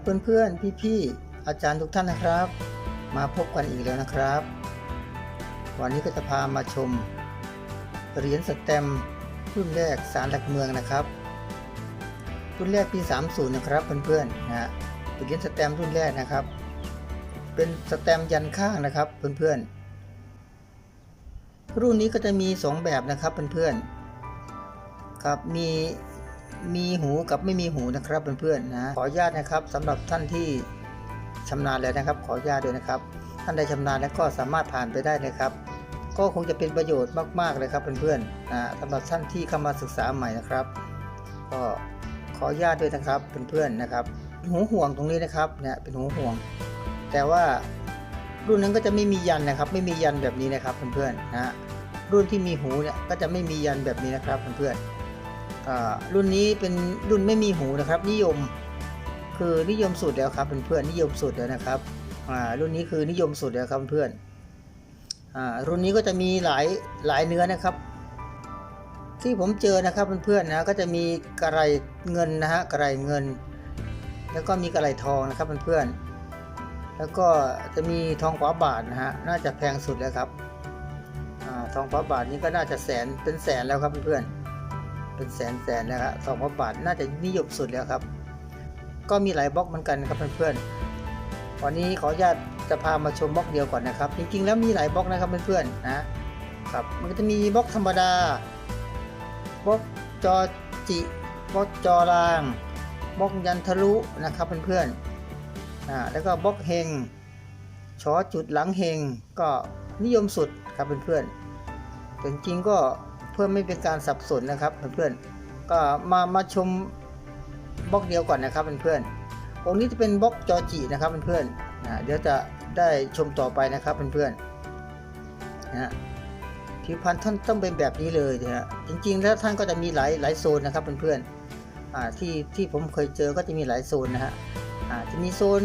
ครับเพื่อนๆ พี่ๆ อาจารย์ทุกท่านนะครับ มาพบกันอีกแล้วนะครับ วันนี้ก็จะพามาชม เหรียญสแตมรุ่นแรกสารหลักเมืองนะครับ รุ่นแรกปี 30 นะครับเพื่อนๆนะฮะเป็นเหรียญสแตมรุ่นแรกนะครับ เป็นสแตมยันข้างนะครับเพื่อนๆ รุ่นนี้ก็จะมี 2 แบบนะครับเพื่อนๆครับมี มีหูกับไม่มีหูนะครับเพื่อนๆนะขออนุญาตนะครับสำหรับท่านที่ชำนาญแล้วนะครับ ขออนุญาตด้วยนะครับ ท่านใดชำนาญแล้วก็สามารถผ่านไปได้นะครับ ก็คงจะเป็นประโยชน์มากๆเลยครับเพื่อนๆนะสำหรับท่านที่เข้ามาศึกษาใหม่นะครับ ก็ขออนุญาตด้วยนะครับเพื่อนๆนะครับ หูห่วงตรงนี้นะครับเนี่ยเป็นหูห่วง แต่ว่ารุ่นนั้นก็จะไม่มียันนะครับ ไม่มียันแบบนี้นะครับเพื่อนๆนะรุ่นที่มีหูเนี่ยก็จะไม่มียันแบบนี้นะครับเพื่อนๆ รุ่นนี้เป็นรุ่นไม่มีหูนะครับ นิยมคือนิยมสุดแล้วครับเพื่อนๆนิยมสุดแล้วนะครับรุ่นนี้คือนิยมสุดแล้วครับเพื่อนอรุ่นนี้ก็จะมีหลายหลายเนื้อนะครับ ที่ผมเจอนะครับเพื่อนๆนะก็จะมีกระไรเงินนะฮะกระไรเงิน แล้วก็มีกระไรทองนะครับเพื่อนๆแล้วก็จะมีทองฝาบาทนะฮะน่าจะแพงสุดแล้วครับอทองฝาบาทนี้ก็น่าจะแสนเป็นแสนแล้วครับเพื่อนๆ เป็นแสนแสนนะครับสองพันบาทน่าจะนิยมสุดแล้วครับ ก็มีหลายบล็อกเหมือนกันครับเพื่อนๆวันนี้ขออนุญาตจะพามาชมบล็อกเดียวก่อนนะครับ จริงๆแล้วมีหลายบล็อกนะครับเพื่อนๆนะครับมันก็จะมีบล็อกธรรมดาบล็อกจอจิบล็อกจอรางบล็อกยันทะลุนะครับเพื่อนๆอ่าแล้วก็บล็อกเฮงชอจุดหลังเฮงก็นิยมสุดครับเพื่อนๆแต่จริงๆก็ พื่อไม่เป็นการสับสนนะครับเพื่อนๆก็มามาชมบล็อกเดียวก่อนนะครับเพื่อนๆองค์นี้จะเป็นบล็อกจอจีนะครับเพื่อนๆนะเดี๋ยวจะได้ชมต่อไปนะครับเพื่อนๆนะผิวพรรณท่านต้องเป็นแบบนี้เลยนะฮะจริงๆแล้วท่านก็จะมีหลายหลายโซนนะครับเพื่อนๆอ่าที่ที่ผมเคยเจอก็จะมีหลายโซนนะฮะอ่าจะมีโซน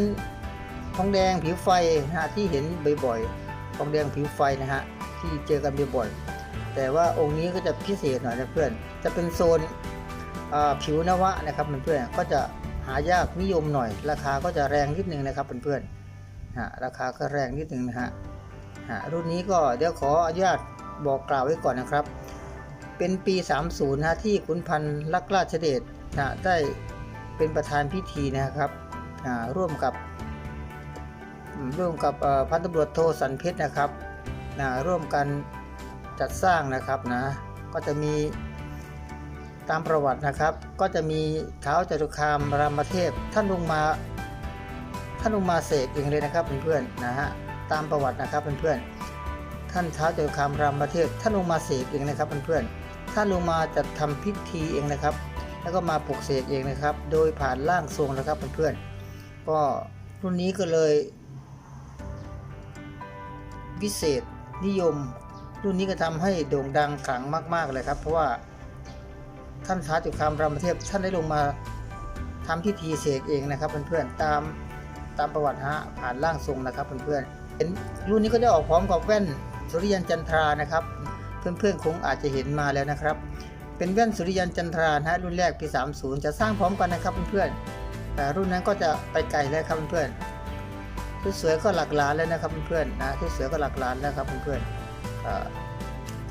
ทองแดงผิวไฟนะฮะที่เห็นบ่อยๆทองแดงผิวไฟนะฮะที่เจอกันบ่อยๆ แต่ว่าองค์นี้ก็จะพิเศษหน่อยนะเพื่อน จะเป็นโซนผิวนวะนะครับเพื่อนๆก็จะหายากนิยมหน่อย ราคาก็จะแรงนิดนึงนะครับเพื่อนๆฮะราคาก็แรงนิดนึงนะฮะฮะรุ่นนี้ก็เดี๋ยวขออนุญาตบอกกล่าวไว้ก่อนนะครับ เป็นปี 30นะที่ขุนพันธ์ลักราชเดชนะได้เป็นประธานพิธีนะครับร่วมกับร่วมกับพันตำรวจโทสันเพชรนะครับร่วมกัน จัดสร้างนะครับนะ ก็จะมีตามประวัตินะครับ ก็จะมีเท้าจตุคามรามเทพท่านลงมาท่านลงมาเสกเองเลยนะครับเพื่อนๆนะฮะตามประวัตินะครับเพื่อนๆท่านเท้าจตุคามรามเทพท่านลงมาเสกเองนะครับเพื่อนๆท่านลงมาจะทำพิธีเองนะครับ แล้วก็มาปลุกเสกเองนะครับ โดยผ่านร่างทรงนะครับเพื่อนๆก็รุ่นนี้ก็เลยพิเศษนิยม รุ่นนี้ก็ทำให้โด่งดังขลังมาก ๆเลยครับ เพราะว่าท่านท้าจุคามรามเทพท่านได้ลงมาทำพิธีเสกเองนะครับเพื่อนๆตามตามประวัติฮะผ่านร่างทรงนะครับเพื่อนๆเห็นรุ่นนี้ก็จะออกพร้อมกับแว่นสุริยันจันทรานะครับ เพื่อนๆคงอาจจะเห็นมาแล้วนะครับ เป็นแว่นสุริยันจันทรานะฮะรุ่นแรกปี 30 จะสร้างพร้อมกันนะครับเพื่อนๆแต่รุ่นนั้นก็จะไปไกลแล้วครับเพื่อนๆสวยๆก็หลักล้านแล้วนะครับเพื่อนๆนะสวยๆก็หลักล้านแล้วครับเพื่อนๆ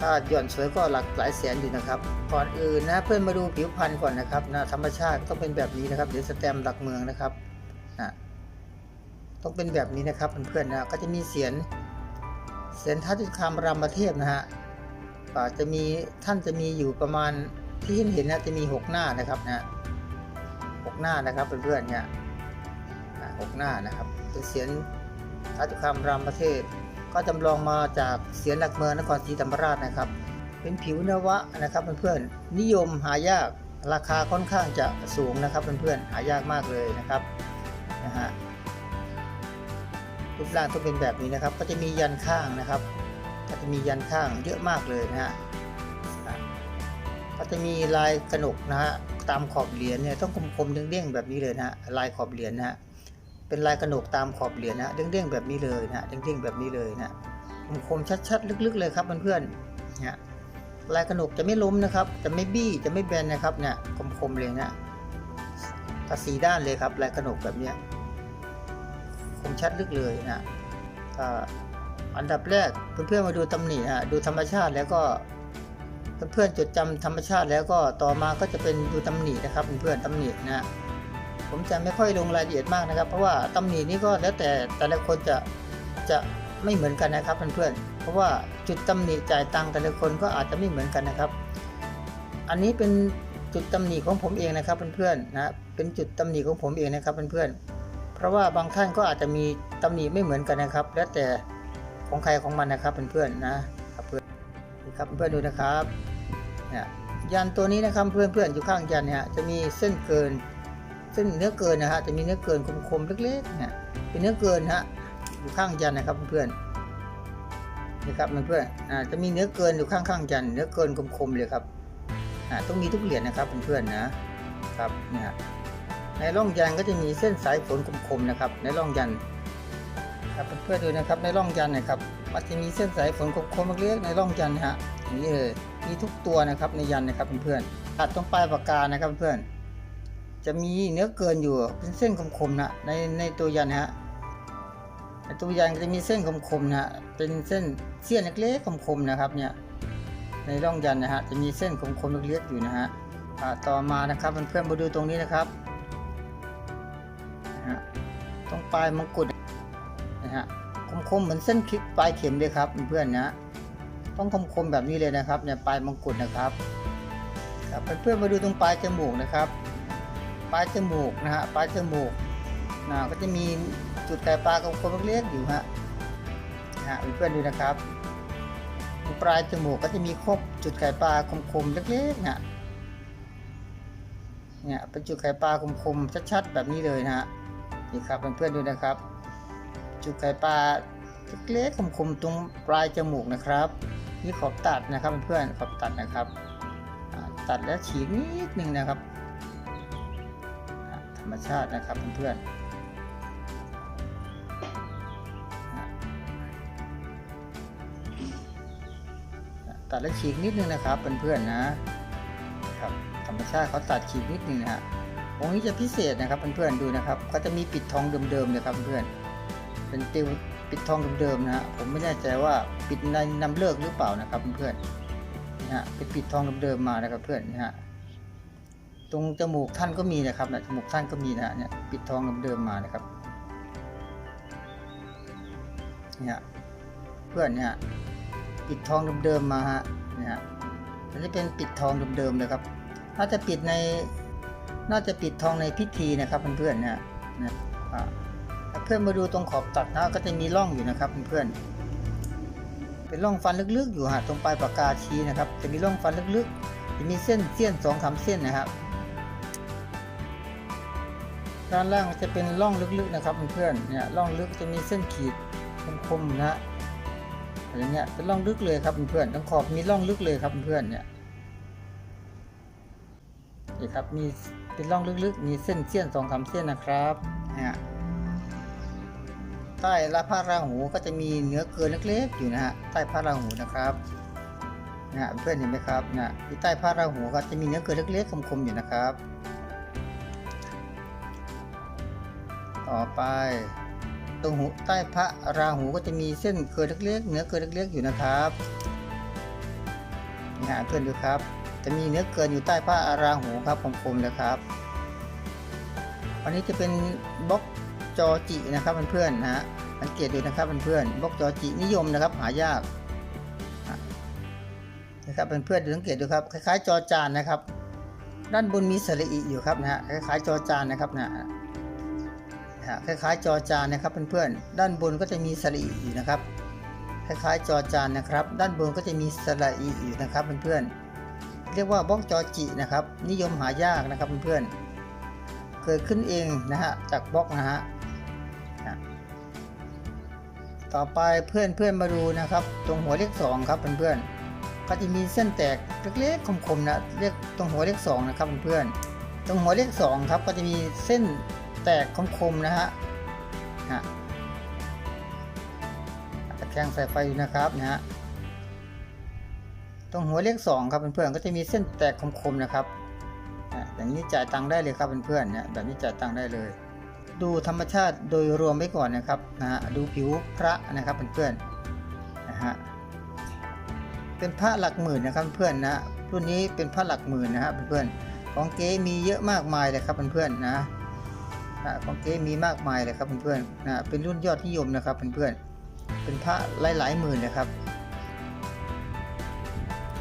ถ้าหย่อนสวยก็หลักหลายแสนอยู่นะครับ ก่อนอื่นนะเพื่อนมาดูผิวพรรณก่อนนะครับนะธรรมชาติต้องเป็นแบบนี้นะครับเดี๋ยวสแตมหลักเมืองนะครับนะต้องเป็นแบบนี้นะครับเพื่อนๆนะก็จะมีเสียนเสียนทัตุคามรามเทพนะฮะจะมีท่านจะมีอยู่ประมาณที่เห็นเห็นนะจะมีหกหน้านะครับนะหกหน้านะครับเพื่อนๆเนี่ยหกหน้านะครับเป็นเสียนทัตุคามรามเทพ ก็จำลองมาจากเสียนหลักเมืองนครศรีธรรมราชนะครับ เป็นผิวนวะนะครับเพื่อนๆนิยมหายากราคาค่อนข้างจะสูงนะครับเพื่อนๆหายากมากเลยนะครับนะฮะรูปร่างต้องเป็นแบบนี้นะครับ ก็จะมียันข้างนะครับ ก็จะมียันข้างเยอะมากเลยนะฮะก็จะมีลายกระหนกนะฮะตามขอบเหรียญเนี่ยต้องคมๆเด้งๆแบบนี้เลยนะฮะลายขอบเหรียญนะฮะ เป็นลายกระหนกตามขอบเหรียญนะเด้งๆแบบนี้เลยนะเด้งๆแบบนี้เลยนะคมๆชัดๆลึกๆเลยครับเพื่อนๆนี่ยลายกระหนกจะไม่ล้มนะครับจะไม่บี้จะไม่แบนนะครับเนี่ยคมๆเลยนะตัดสีด้านเลยครับลายกระหนกแบบเนี้ยคมชัดลึกเลยนะอันดับแรกเพื่อนๆมาดูตำหนิฮะดูธรรมชาติแล้วก็เพื่อนๆจดจำธรรมชาติแล้วก็ต่อมาก็จะเป็นดูตำหนินะครับเพื่อนๆตำหนินะ ผมจะไม่ค่อยลงรายละเอียดมากนะครับ เพราะว่าตำหนินี้ก็แล้วแต่แต่ละคนจะจะไม่เหมือนกันนะครับเพื่อนๆเพราะว่าจุดตำหนิจ่ายตังค์แต่ละคนก็อาจจะไม่เหมือนกันนะครับ อันนี้เป็นจุดตำหนิของผมเองนะครับเพื่อนๆนะเป็นจุดตำหนิของผมเองนะครับเพื่อนๆเพราะว่าบางท่านก็อาจจะมีตำหนิไม่เหมือนกันนะครับ แล้วแต่ของใครของมันนะครับเพื่อนๆนะครับเพื่อนนี่ครับเพื่อนดูนะครับเนี่ยยันตัวนี้นะครับเพื่อนๆอยู่ข้างยันเนี่ยจะมีเส้นเกิน เส้นเนื้อเกินนะฮะจะมีเนื้อเกินคมๆเล็กๆเนี่ยเป็นเนื้อเกินฮะอยู่ข้างยันนะครับเพื่อนๆนี่ครับเพื่อนๆอ่าจะมีเนื้อเกินอยู่ข้างๆยันเนื้อเกินคมๆเลยครับอ่าต้องมีทุกเหรียญนะครับเพื่อนๆนะครับเนี่ยในร่องยันก็จะมีเส้นสายฝนคมๆนะครับ ในร่องยันครับเพื่อนๆดูนะครับในร่องยันนะครับมันจะมีเส้นสายฝนคมๆเล็กๆในร่องยันฮะอย่างนี้เลยมีทุกตัวนะครับในยันนะครับเพื่อนๆตัดตรงปลายปากกานะครับเพื่อนๆ จะมีเนื้อเกินอยู่เป็นเส้นคมๆนะในในตัวยันฮะในตัวยันจะมีเส้นคมๆนะเป็นเส้นเสี้ยนเล็กๆคมๆนะครับเนี่ยในร่องยันนะฮะจะมีเส้นคมๆเล็กๆอยู่นะฮะต่อมานะครับเพื่อนๆมาดูตรงนี้นะครับตรงปลายมงกุฎนะฮะคมๆเหมือนเส้นคลิปปลายเข็มเลยครับเพื่อนๆนะต้องคมๆแบบนี้เลยนะครับเนี่ยปลายมงกุฎนะครับครับเพื่อนๆมาดูตรงปลายจมูกนะครับ ปลายจมูกนะฮะปลายจมูกนะก็จะมีจุดไก่ปลากลมๆเล็กๆอยู่ฮะนะฮะเพื่อนๆดูนะครับปลายจมูกก็จะมีครบจุดไก่ปลาคมๆเล็กๆนะเนี่ยเป็นจุดไก่ปลาคมๆชัดๆแบบนี้เลยนะฮะนี่ครับเพื่อนๆดูนะครับ จุดไก่ปลาเล็กๆคมๆตรงปลายจมูกนะครับนี่ขอบตัดนะครับเพื่อนๆขอบตัดนะครับ ตัดแล้วฉีกนิดนึงนะครับ รรมชาตินะครับเพื่อนๆตัดแล้วฉีกนิดนึงนะครับเพื่อนๆนะครับธรรมชาติเขาตัดฉีกนิดนึงนะฮะองค์นี้จะพิเศษนะครับเพื่อนๆดูนะครับ ก็จะมีปิดทองเดิมๆนะครับเพื่อนเป็นติวปิดทองเดิมๆนะฮะผมไม่แน่ใจว่าปิดในนำเลิกหรือเปล่านะครับเพื่อนๆนะฮะเป็นปิดทองเดิมๆมานะครับเพื่อนนะฮะ ตรงจมูกท่านก็มีนะครับนะจมูกท่านก็มีนะเนี่ยปิดทองเดิมมานะครับเนี่ยเพื่อนเนี่ยปิดทองเดิมๆมาฮะเนี่ยมันจะเป็นปิดทองเดิมๆเลยครับ น่าจะปิดในน่าจะปิดทองในพิธีนะครับเพื่อนๆเนี่ยนะอ่าถ้าเพื่อนมาดูตรงขอบตัดนะก็จะมีร่องอยู่นะครับเพื่อนๆเป็นร่องฟันลึกๆ อยู่ฮะตรงปลายปากกาชี้นะครับ จะมีร่องฟันลึกๆจะมีเส้นเสี้ยนสองสามเส้นนะครับ ด้านล่างจะเป็นร่องลึกๆนะครับเพื่อนๆเนี่ยร่องลึกจะมีเส้นขีดคมๆนะฮะอะไรเงี้ยเป็นร่องลึกเลยครับเพื่อนๆตรงขอบมีร่องลึกเลยครับเพื่อนๆเนี่ยนี่ครับมีเป็นร่องลึกๆ มีเส้นเสี้ยนสองสามเส้นนะครับเนี่ยใต้ละผ้าราหูก็จะมีเนื้อเกินเล็กๆอยู่นะฮะใต้ผ้าราหูนะครับนะฮะเพื่อนเห็นไหมครับนะที่ใต้ผ้าราหูก็จะมีเนื้อเกินเล็กๆคมๆอยู่นะครับ ต่อไป ตรงหูใต้พระราหูก็จะมีเส้นเกลือเล็กๆเนื้อเกลือเล็กๆอยู่นะครับนี่ฮะเพื่อนดูครับ จะมีเนื้อเกลืออยู่ใต้พระราหูครับคมๆนะครับอันนี้จะเป็นบล็อกจอจินะครับเพื่อนๆนะฮะสังเกตดูนะครับเพื่อนๆบล็อกจอจินิยมนะครับ หายากนะครับเพื่อนๆดูสังเกตดูครับคล้ายๆจอจานนะครับ ด้านบนมีสระอีอยู่ครับนะฮะคล้ายๆจอจานนะครับนะนะฮะ คล้ายๆจอจานนะครับเพื่อนๆด้านบนก็จะมีสระอีอยู่นะครับ คล้ายๆจอจานนะครับ ด้านบนก็จะมีสระอีอยู่นะครับเพื่อนๆเรียกว่าบล็อกจอจินะครับ นิยมหายากนะครับเพื่อนๆเกิดขึ้นเองนะฮะจากบล็อกนะฮะนะต่อไปเพื่อนๆมาดูนะครับ ตรงหัวเลขสองครับเพื่อนๆก็จะมีเส้นแตกเล็กๆคมๆนะเรียกตรงหัวเลขสองนะครับเพื่อนๆตรงหัวเลขสองครับก็จะมีเส้น แตกคมๆนะฮะฮะตะแคงใส่ไฟอยู่นะครับนะฮะตรงหัวเลขสองครับเพื่อนๆก็จะมีเส้นแตกคมๆนะครับอย่างนี้จ่ายตังค์ได้เลยครับเพื่อนๆเนี่ยแบบนี้จ่ายตังค์ได้เลย ดูธรรมชาติโดยรวมไว้ก่อนนะครับนะฮะดูผิวพระนะครับเพื่อนๆนะฮะเป็นพระหลักหมื่นนะครับเพื่อนๆนะรุ่นนี้เป็นพระหลักหมื่นนะครับเพื่อนๆของเก๊มีเยอะมากมายเลยครับเพื่อนๆนะ นะของเก๊มีมากมายเลยครับเพื่อนๆนะเป็นรุ่นยอดนิยมนะครับเพื่อนๆเป็นพระหลายๆหมื่นนะครับ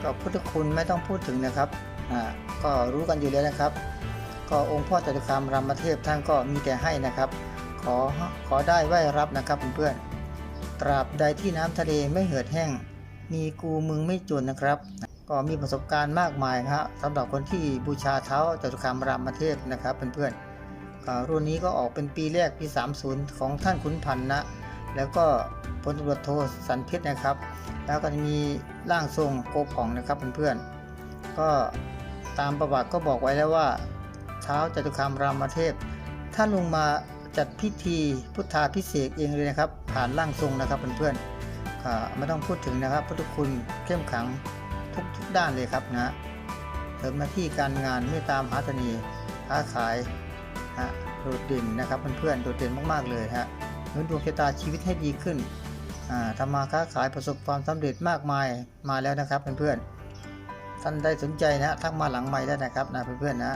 ก็พุทธคุณไม่ต้องพูดถึงนะครับอ่าก็รู้กันอยู่แล้วนะครับ ก็องค์พ่อจตุคามรามเทพท่านก็มีแต่ให้นะครับ ขอขอได้ไหวรับนะครับเพื่อนๆตราบใดที่น้ำทะเลไม่เหือดแห้ง มีกูมึงไม่จนนะครับ ก็มีประสบการณ์มากมายครับสำหรับคนที่บูชาเท้าจตุคามรามเทพนะครับเพื่อนๆ รุ่นนี้ก็ออกเป็นปีแรกปี 30 ของท่านขุนพันธ์นะ แล้วก็พลตำรวจโทสันเพชรนะครับ แล้วก็จะมีร่างทรงโกผ่องนะครับเพื่อนๆ ก็ตามประวัติก็บอกไว้แล้วว่าเท้าจตุคามรามเทพ ท่านลงมาจัดพิธีพุทธาพิเศษเองเลยนะครับ ผ่านร่างทรงนะครับเพื่อนๆอ่าไม่ต้องพูดถึงนะครับพุทธคุณเข้มขังทุกทุกด้านเลยครับนะเสริมหน้าที่การงานเมตตามหาเสน่ห์ค้าขาย นะโดดเด่นนะครับเพื่อนๆโดดเด่นมากๆเลยฮะหนุนดวงชะตาชีวิตให้ดีขึ้นอ่าทำมาค้าขายประสบความสำเร็จมากมายมาแล้วนะครับเพื่อนๆท่านได้สนใจนะทักมาหลังไม้ได้นะครับนะเพื่อนๆนะ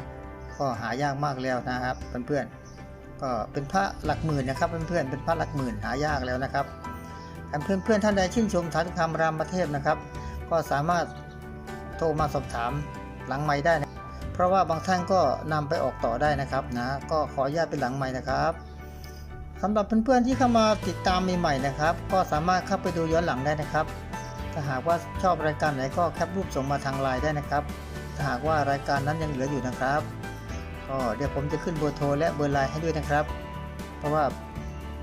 ก็หายากมากแล้วนะครับเพื่อนๆก็เป็นพระหลักหมื่นนะครับเพื่อนๆเป็นพระหลักหมื่นหายากแล้วนะครับเพื่อนเพื่อนๆท่านใดชื่นชมฐานคำรามประเทศนะครับ ก็สามารถโทรมาสอบถามหลังไม้ได้นะ เพราะว่าบางท่านก็นำไปออกต่อได้นะครับนะ ก็ขออนุญาตเป็นหลังไม้นะครับสำหรับเพื่อนๆที่เข้ามาติดตามใหม่ๆนะครับ ก็สามารถเข้าไปดูย้อนหลังได้นะครับ ถ้าหากว่าชอบรายการไหนก็แคปรูปส่งมาทางไลน์ได้นะครับ ถ้าหากว่ารายการนั้นยังเหลืออยู่นะครับ ก็เดี๋ยวผมจะขึ้นเบอร์โทรและเบอร์ไลน์ให้ด้วยนะครับ เพราะว่า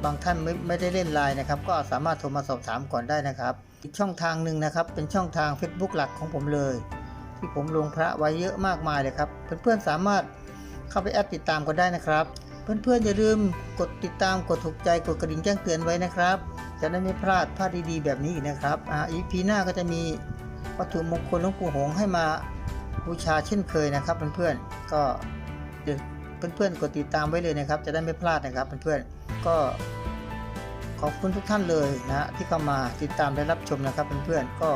บางท่านไม่ไม่ได้เล่นไลน์นะครับ ก็สามารถโทรมาสอบถามก่อนได้นะครับ อีกช่องทางหนึ่งนะครับ เป็นช่องทาง Facebook หลักของผมเลย ที่ผมลงพระไว้เยอะมากมายเลยครับ เพื่อนๆสามารถเข้าไปแอดติดตามกันได้นะครับ เพื่อนๆอย่าลืมกดติดตามกดถูกใจกดกระดิ่งแจ้งเตือนไว้นะครับ จะได้ไม่พลาดภาพดีๆแบบนี้อีกนะครับอ่าอีพีหน้าก็จะมีวัตถุมงคลหลวงปู่หงให้มาบูชาเช่นเคยนะครับเพื่อนๆก็เพื่อนๆกดติดตามไว้เลยนะครับ จะได้ไม่พลาดนะครับเพื่อนๆก็ขอบคุณทุกท่านเลยนะที่เข้ามาติดตามและรับชมนะครับเพื่อนๆก็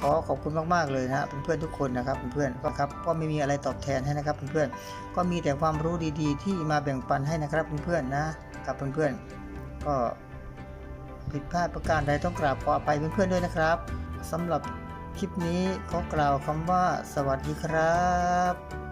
ขอขอบคุณมากๆเลยนะฮะเพื่อนๆทุกคนนะครับเพื่อนๆก็ครับก็ไม่มีอะไรตอบแทนให้นะครับเพื่อนๆก็มีแต่ความรู้ดีๆ ที่มาแบ่งปันให้นะครับเพื่อนๆนะครับเพื่อนๆก็ผิดพลาดประการใดต้องกราบขออภัยเพื่อนๆด้วยนะครับสำหรับคลิปนี้ขอกล่าวคำว่าสวัสดีครับ